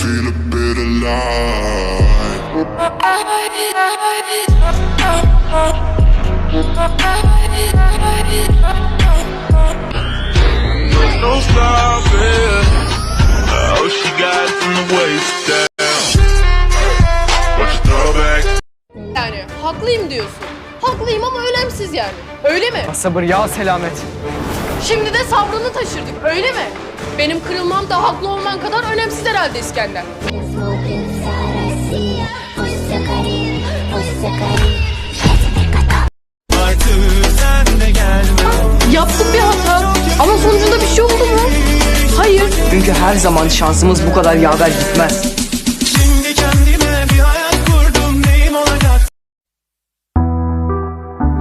feel a bit alive. There's no stopping. Oh, she got it from the waist down. Watch your throwback. Yani haklıyım diyorsun. Haklıyım ama önemsiz yani. Öyle mi? Sabır ya selamet. Şimdi de sabrını taşırdık. Öyle mi? Benim kırılmam da haklı olman kadar önemsiz herhalde İskender. Yaptım bir hata. Ama sonucunda bir şey oldu mu? Hayır. Çünkü her zaman şansımız bu kadar yaver gitmez. Şimdi kendime bir hayat kurdum neyim olacak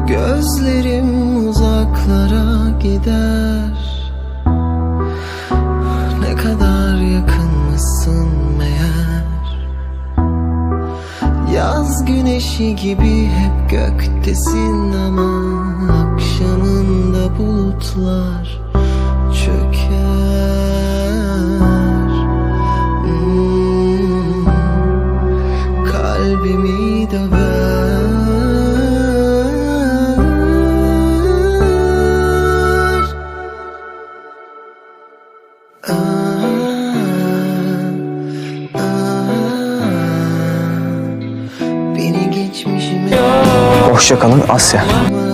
Gözlerim Yaz güneşi gibi hep göktesin ama Akşamında bulutlar çöker Beni geçmişime Hoşça kalın Asya.